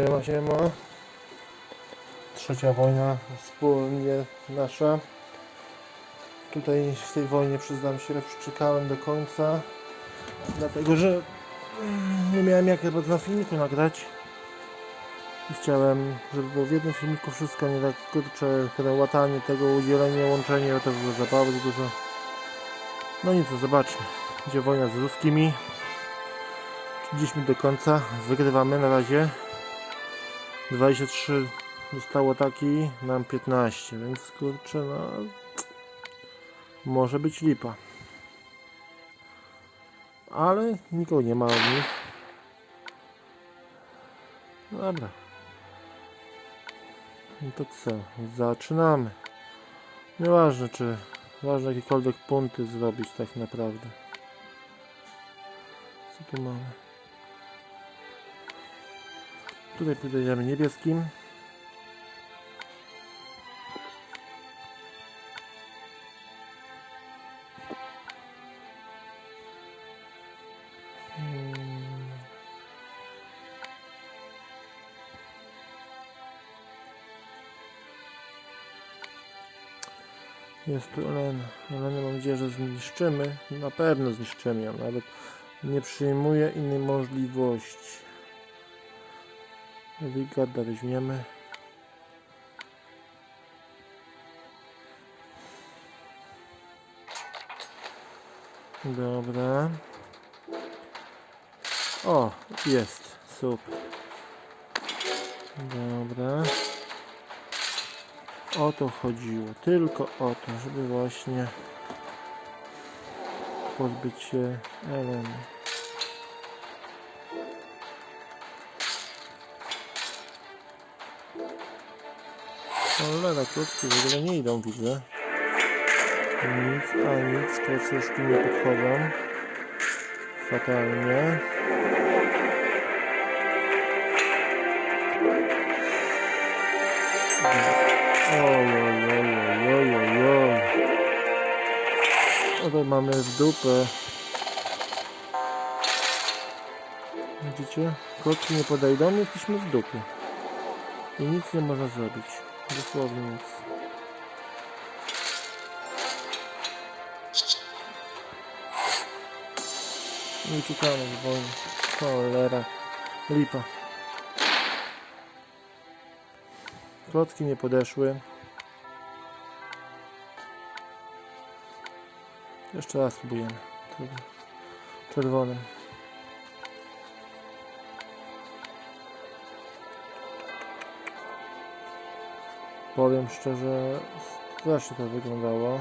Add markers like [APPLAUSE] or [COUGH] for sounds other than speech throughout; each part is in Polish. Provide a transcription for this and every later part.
Siema, siema. Trzecia wojna wspólnie nasza. Tutaj w tej wojnie przyznam się, że czekałem do końca. Dlatego, że mm, nie miałem jak chyba na filmiku nagrać. I chciałem, żeby było w jednym filmiku wszystko, nie tak kurczę, kiedy łatanie tego, udzielenie, łączenie, to było zabawy dużo. No nic, zobaczmy. Gdzie wojna z ruskimi. Szliśmy do końca, wygrywamy na razie. 23 zostało taki, nam 15, więc kurczę, no może być lipa. Ale nikogo nie ma od nich. Dobra. No to co? Zaczynamy. Nieważne czy ważne jakiekolwiek punkty zrobić tak naprawdę. Co tu mamy? Tutaj podejdziemy niebieskim. Hmm. Jest tu Elena. Elenę mam nadzieję, że zniszczymy. Na pewno zniszczymy ją. Nawet nie przyjmuję innej możliwości. Wigarda weźmiemy. Dobra. O, jest. Super. Dobra. O to chodziło. Tylko o to, żeby właśnie pozbyć się Eleny. Cholera, klocki w ogóle nie idą, widzę. Nic, a nic, klocuszki nie podchodzą. Fatalnie. Oj, oj, oj, oj, oj, oj, oj. To mamy w dupę. Widzicie? Klocki nie podejdą, jesteśmy w dupie. I nic nie można zrobić. Dosłownie nic. I uciekamy z. Cholera. Lipa. Klocki nie podeszły. Jeszcze raz spróbujemy. Czerwonym. Powiem szczerze, strasznie to wyglądało.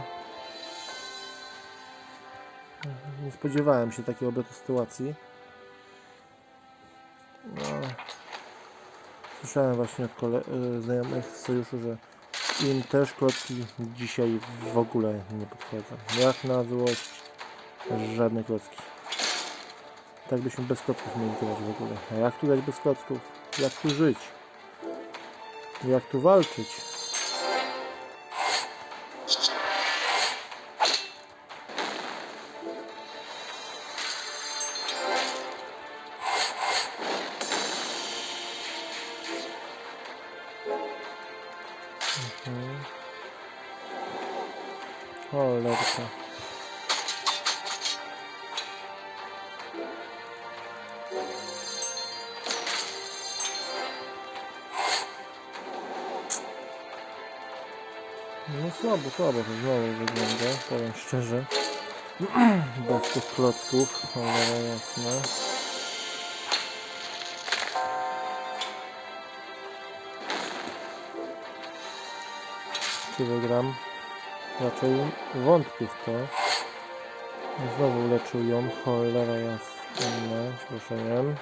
Nie spodziewałem się takiej obrotu sytuacji. No. Słyszałem właśnie od kole- y, znajomych z sojuszu, że im też klocki dzisiaj w ogóle nie podchodzą. Jak na złość, żadne klocki. Tak byśmy bez klocków mieli grać w ogóle. A jak tu grać bez klocków? Jak tu żyć? Jak tu walczyć? No słabo, słabo to znowu wygląda, powiem szczerze. [CLEARS THROAT] Bez tych klocków, cholera jasne. Wygram? Raczej wątpię w to. Znowu leczył ją, cholera jasna, przepraszam.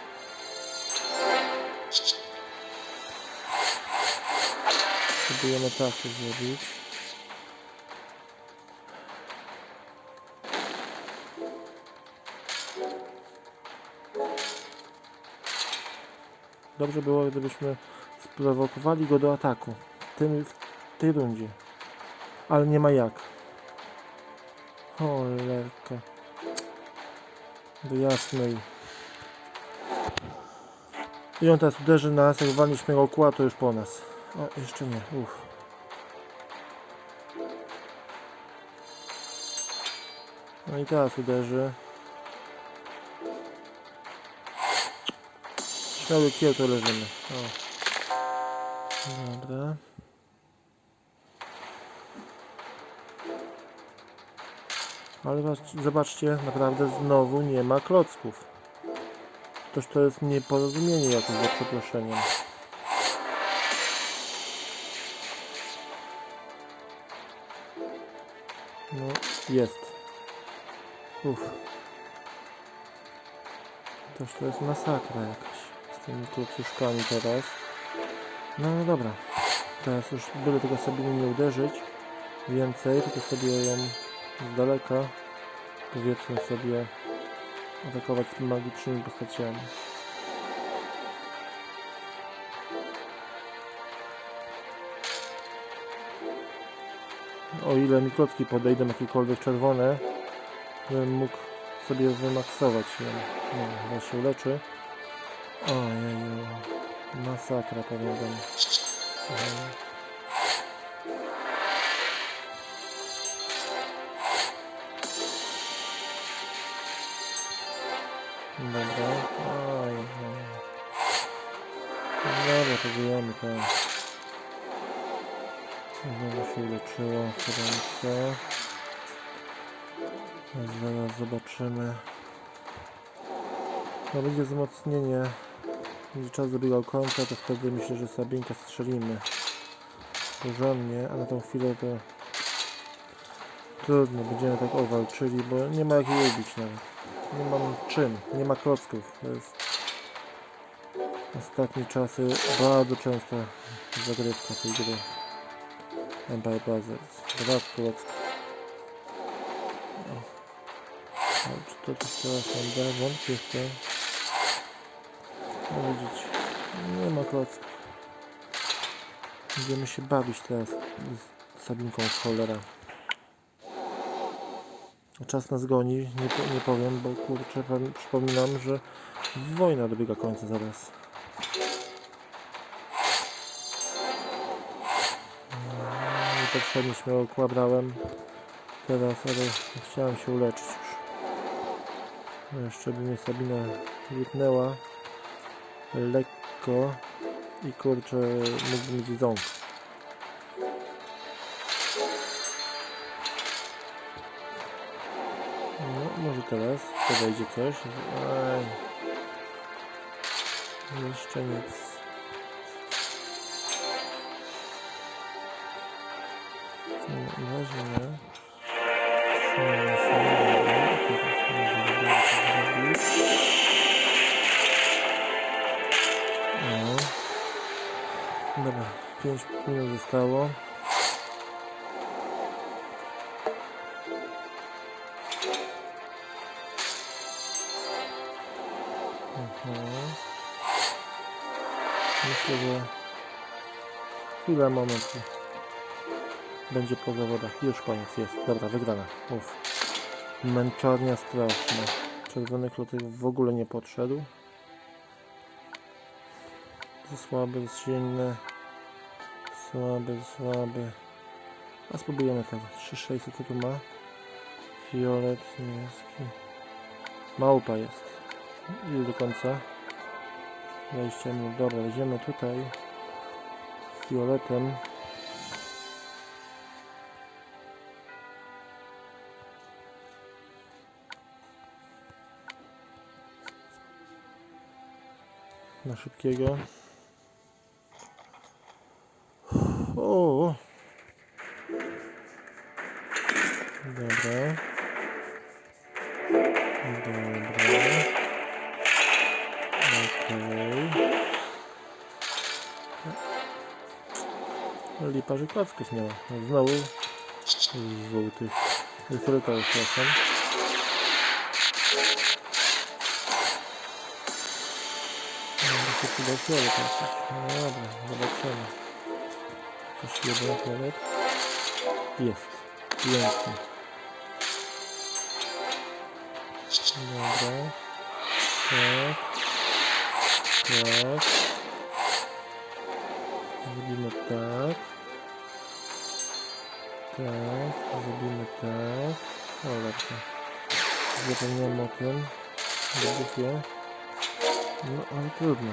Próbujemy tak to zrobić. Dobrze było, gdybyśmy sprowokowali go do ataku. Tym, w tej rundzie. Ale nie ma jak. Cholerka. Do jasnej. I on teraz uderzy nas, jak walniśmy go kła, to już po nas. O, jeszcze nie, uff. No i teraz uderzy. Śmiały kiel to leżymy. O. Dobra. Ale zobaczcie, naprawdę znowu nie ma klocków. Toż to jest nieporozumienie jakieś za przeproszeniem. No, jest. Uff. Toż to jest masakra jakaś tymi klocuszkami teraz. No, no dobra. Teraz już byle tego sobie nie uderzyć więcej, tylko sobie ją z daleka powiedzmy sobie atakować z magicznymi postaciami. O ile mi klocki podejdą jakiekolwiek czerwone, bym mógł sobie wymaksować ją. Nie, ja się uleczy. Ojeju, masakra wam. Ojej. Dobra. Oj, oj. Dobra, to wyjemy tam. Znowu się uleczyło w ręce. Zaraz zobaczymy. No będzie wzmocnienie. Będzie czas dobiegał końca, to wtedy myślę, że Sabinka strzelimy. Porządnie, a na tą chwilę to trudno, będziemy tak owalczyli, bo nie ma jak jej ubić nawet. Nie mam czym, nie ma klocków. To jest ostatnie czasy bardzo często zagrywka tej gry. Empire Brothers. Brak klocków. O. Czy to też teraz nam? Wątpię to. Widzicie, nie ma klocków. Będziemy się bawić teraz z Sabinką cholera. Czas nas goni, nie, nie powiem, bo kurczę, przypominam, że wojna dobiega końca zaraz. Niepotrzebnie śmiało kła brałem teraz, ale chciałem się uleczyć już. No Jeszcze by mnie Sabina wytnęła lekko i kurczę, mógłbym mieć ząg. No, może teraz podejdzie coś. Jeszcze nic. No, na 5 minut zostało. Mhm. Myślę, że chwila, moment. Będzie po zawodach. Już koniec jest. Dobra, wygrana. Uf. Męczarnia straszna. Czerwony klotek w ogóle nie podszedł. Za słaby, silny. Słaby, słaby. A spróbujemy ten. 3600 co tu ma? Fiolet, niebieski. Małpa jest. Ile do końca? 20 minut. Dobra, weźmiemy tutaj fioletem. Na szybkiego. Klocków nie ma. No Znowu żółtych. Fioletowych, przepraszam. No, to się przyda fiolet jakiś. No dobra, zobaczymy. Coś jeden fiolet. Jest. Pięknie. Dobra. Tak. Tak. Zrobimy tak. Tak, zrobimy tak. Cholera. Zapomniałem o tym. Dobrze. No, ale trudno.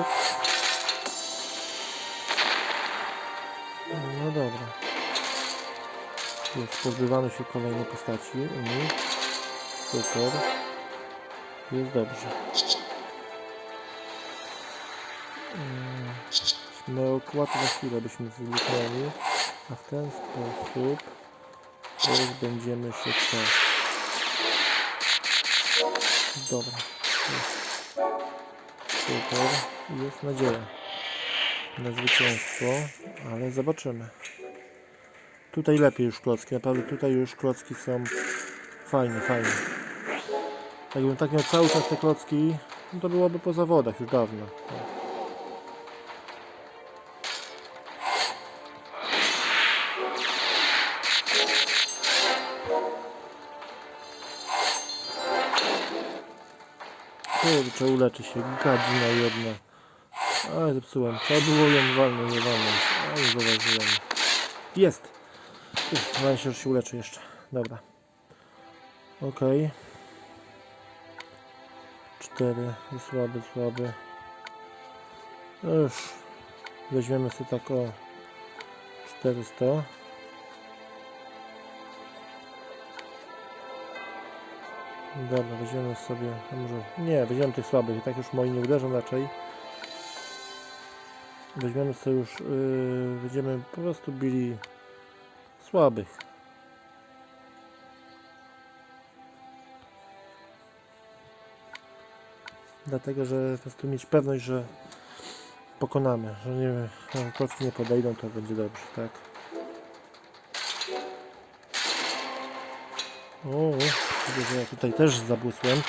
Ups. No dobra. Jest, pozbywamy się kolejnej postaci. Mhm. Super. Jest dobrze. Mm, to za chwilę byśmy wyniknęli, a w ten sposób będziemy się tak. Dobra. Super. Jest nadzieja na zwycięstwo, ale zobaczymy. Tutaj lepiej już klocki, naprawdę tutaj już klocki są fajnie, fajnie. Jakbym tak miał cały czas te klocki, no to byłoby po zawodach już dawno. Kurczę, uleczy się, gadzina jedna. Ale zepsułem, trzeba było ją walnąć, nie walnąć, ale nie zauważyłem. Jest! Mam się, że się uleczy jeszcze. Dobra. Okej. Cztery, słaby, słaby. No już. Weźmiemy sobie tak o 400. Dobra, weźmiemy sobie, może nie, weźmiemy tych słabych, i tak już moi nie uderzą raczej. Weźmiemy sobie już, yy, będziemy po prostu bili słabych. Dlatego, że po prostu mieć pewność, że pokonamy, że nie, klocki nie podejdą, to będzie dobrze, tak? O, widzę, że ja tutaj też zabłysłem.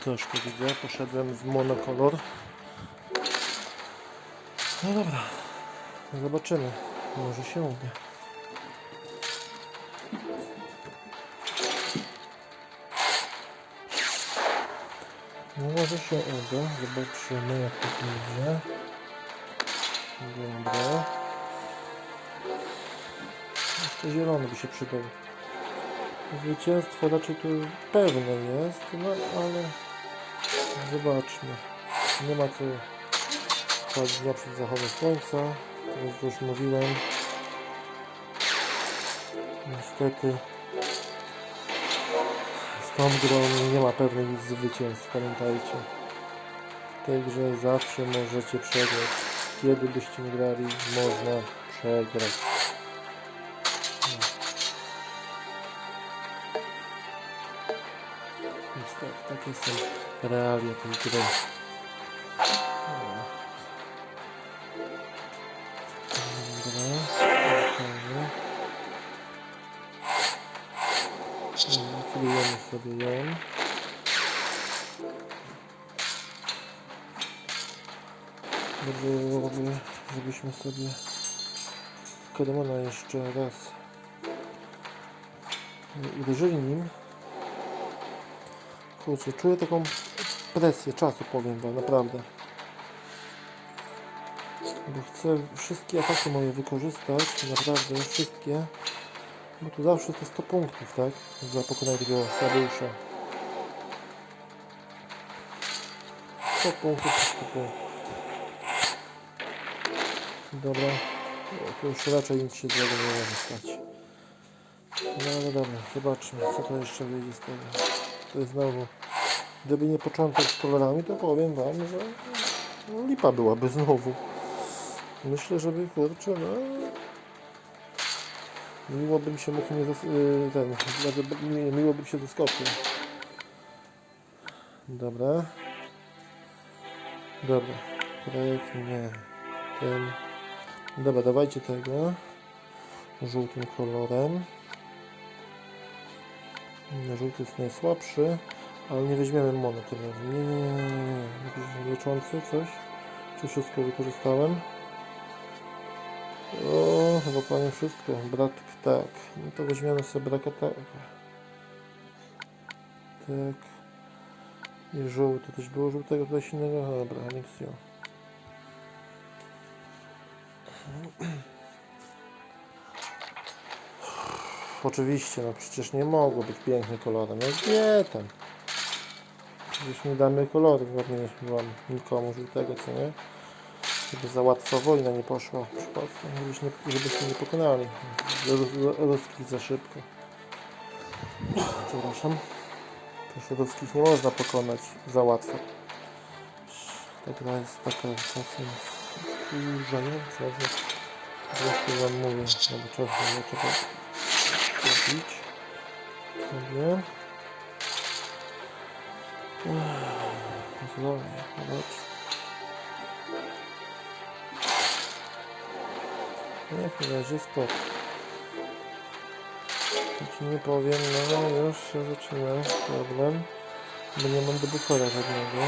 Troszkę widzę, poszedłem w monokolor. No dobra, zobaczymy. Może się uda. Może się uda. Zobaczymy jak to idzie. Dobra. Jeszcze zielony by się przydał. Zwycięstwo raczej tu pewne jest, no ale zobaczmy. Nie ma co chodzić naprzód zachodu słońca. Teraz już mówiłem. Niestety tą grą nie ma pewnych zwycięstw, pamiętajcie. W tej grze zawsze możecie przegrać. Kiedy byście nie grali, można przegrać. Niestety, takie są realia tej gry. Zlikwidujemy sobie ją. Dobrze żebyśmy sobie Kademona jeszcze raz uderzyli nim. Kurczę, czuję taką presję czasu, powiem wam, naprawdę. Bo chcę wszystkie ataki moje wykorzystać, naprawdę wszystkie. Bo tu zawsze to 100 punktów, tak? Za pokonanie tego Sadeusza. 100 punktów, 100 punktów. Dobra. To już raczej nic się złego nie może stać. No ale dobra, zobaczmy, co to jeszcze wyjdzie z tego. To jest znowu... Gdyby nie początek z kolorami, to powiem wam, że no, lipa byłaby znowu. Myślę, żeby kurczę, no... Miło bym się mógł nie zas... y, ten, znaczy, miło bym się zaskoczył. Dobra. Dobra. Projekt nie. Ten. Dobra, dawajcie tego. Żółtym kolorem. Żółty jest najsłabszy, ale nie weźmiemy mono tym razem. Nie, nie, nie, nie, leczący, coś? Czy wszystko wykorzystałem? O, chyba panie wszystko. Brak tak. No to weźmiemy sobie braka tak. I żółty też było żółtego coś innego. Dobra, Alexio. Oczywiście, no przecież nie mogło być piękny kolorem. No gdzie tam? Przecież nie damy koloru, ładnie nie nikomu żółtego, co nie? Żeby za łatwo wojna nie poszła przypadkiem, żebyśmy nie, żebyśmy nie pokonali. Rus- Ruskich za szybko. Przepraszam. Też ruskich nie można pokonać za łatwo. Ta gra jest taka czasem wkurzająca, że po prostu wam mówię, no bo no, trzeba kupić sobie. Znowu, zobacz. Na razie spoko. Ja ci nie powiem, no już się zaczyna problem, bo nie mam debufera żadnego.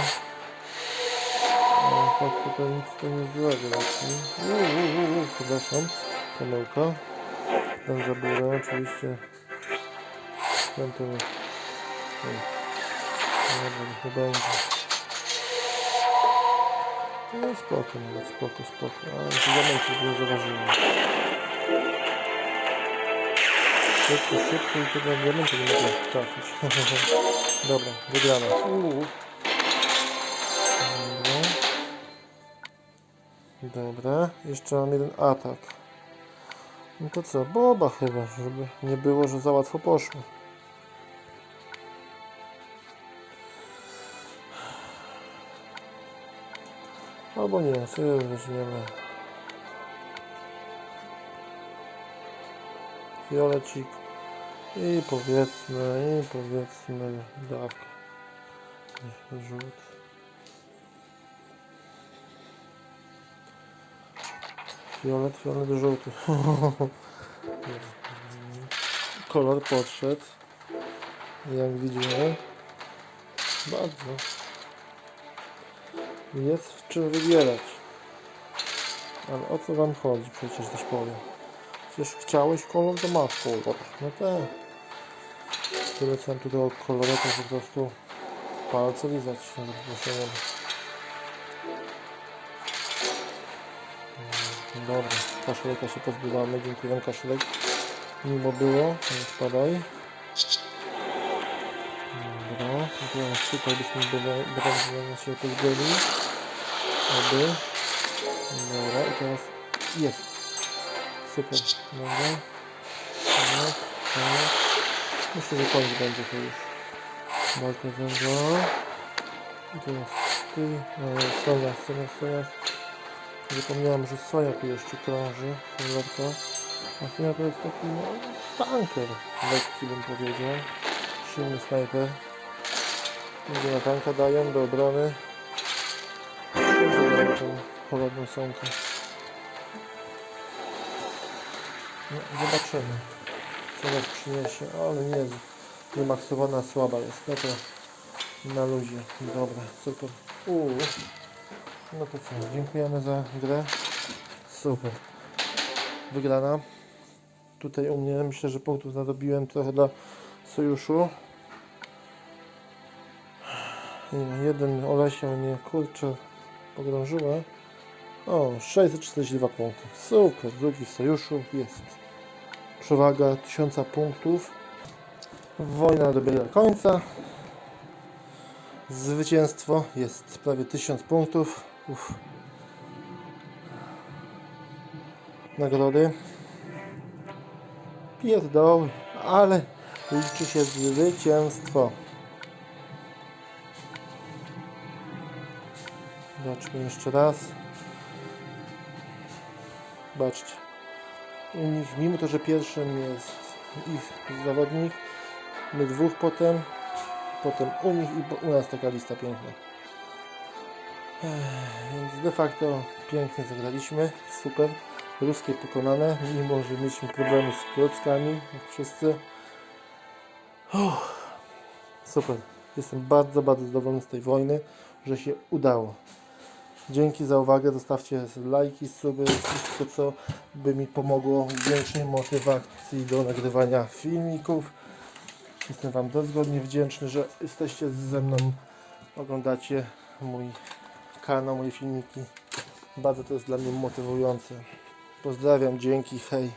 A tak tutaj nic to nie złego leci. Uuu, przepraszam, pomyłka. Ten zabiorę oczywiście. Ten to... Dobra, niech nie będzie. No spoko, nawet spoko, spoko. To diamenty nie zauważyłem. Szybko, szybko i to na diamenty nie mogę trafić. [LAUGHS] Dobra, wygrana. Uuu. Dobra. Dobra, jeszcze mam jeden atak. No to co, Boba chyba, żeby nie było, że za łatwo poszło. Albo nie, sobie weźmiemy. Fiolecik. I powiedzmy, i powiedzmy dawkę. Rzut. Fiolet, fiolet, żółty. [LAUGHS] Kolor podszedł. Jak widzimy. Bardzo. Jest w czym wybierać. Ale o co wam chodzi? Przecież też powiem. Przecież chciałeś kolor, to masz kolor. No tak. Tyle co tutaj od koloru, to po prostu palce lizać. się Dobra, kaszuleka się pozbywamy. Dziękuję kaszulek. Mimo było, nie spadaj. Teraz tutaj byśmy brali się pozbyli. Oby. Dobra, i teraz jest. Super. Dobra. Tak, tak. Myślę, że koniec będzie to już. Walka zęba. I teraz ty. No, Sonia, Sonia, Sonia. Zapomniałem, że Sonia tu jeszcze krąży. Cholera. A Sonia to jest taki no, tanker. Lekki bym powiedział. Silny snajper. Ludzie na tanka dają do obrony. Chorobną sąkę. No, zobaczymy, co nas przyniesie, ale nie, wymaksowana słaba jest, no to na luzie, dobra, super. Uuu. No to co, dziękujemy za grę, super. Wygrana. Tutaj u mnie myślę, że punktów nadobiłem trochę dla sojuszu. Jeden Olesia mnie kurczę pogrążyła. O, 642 punkty. Super, drugi w sojuszu jest. Przewaga 1000 punktów. Wojna dobiega końca. Zwycięstwo jest prawie 1000 punktów. Uf. Nagrody. Pierdoły, ale liczy się zwycięstwo. Zobaczmy jeszcze raz. Zobaczcie. U nich, mimo to, że pierwszym jest ich zawodnik, my dwóch potem, potem u nich i u nas taka lista piękna. Więc de facto pięknie zagraliśmy, super. Ruskie pokonane, mimo że mieliśmy problemy z klockami, jak wszyscy. Uff, super. Jestem bardzo, bardzo zadowolony z tej wojny, że się udało. Dzięki za uwagę, zostawcie lajki, suby, wszystko co by mi pomogło w większej motywacji do nagrywania filmików. Jestem Wam dozgodnie wdzięczny, że jesteście ze mną, oglądacie mój kanał, moje filmiki. Bardzo to jest dla mnie motywujące. Pozdrawiam, dzięki, hej.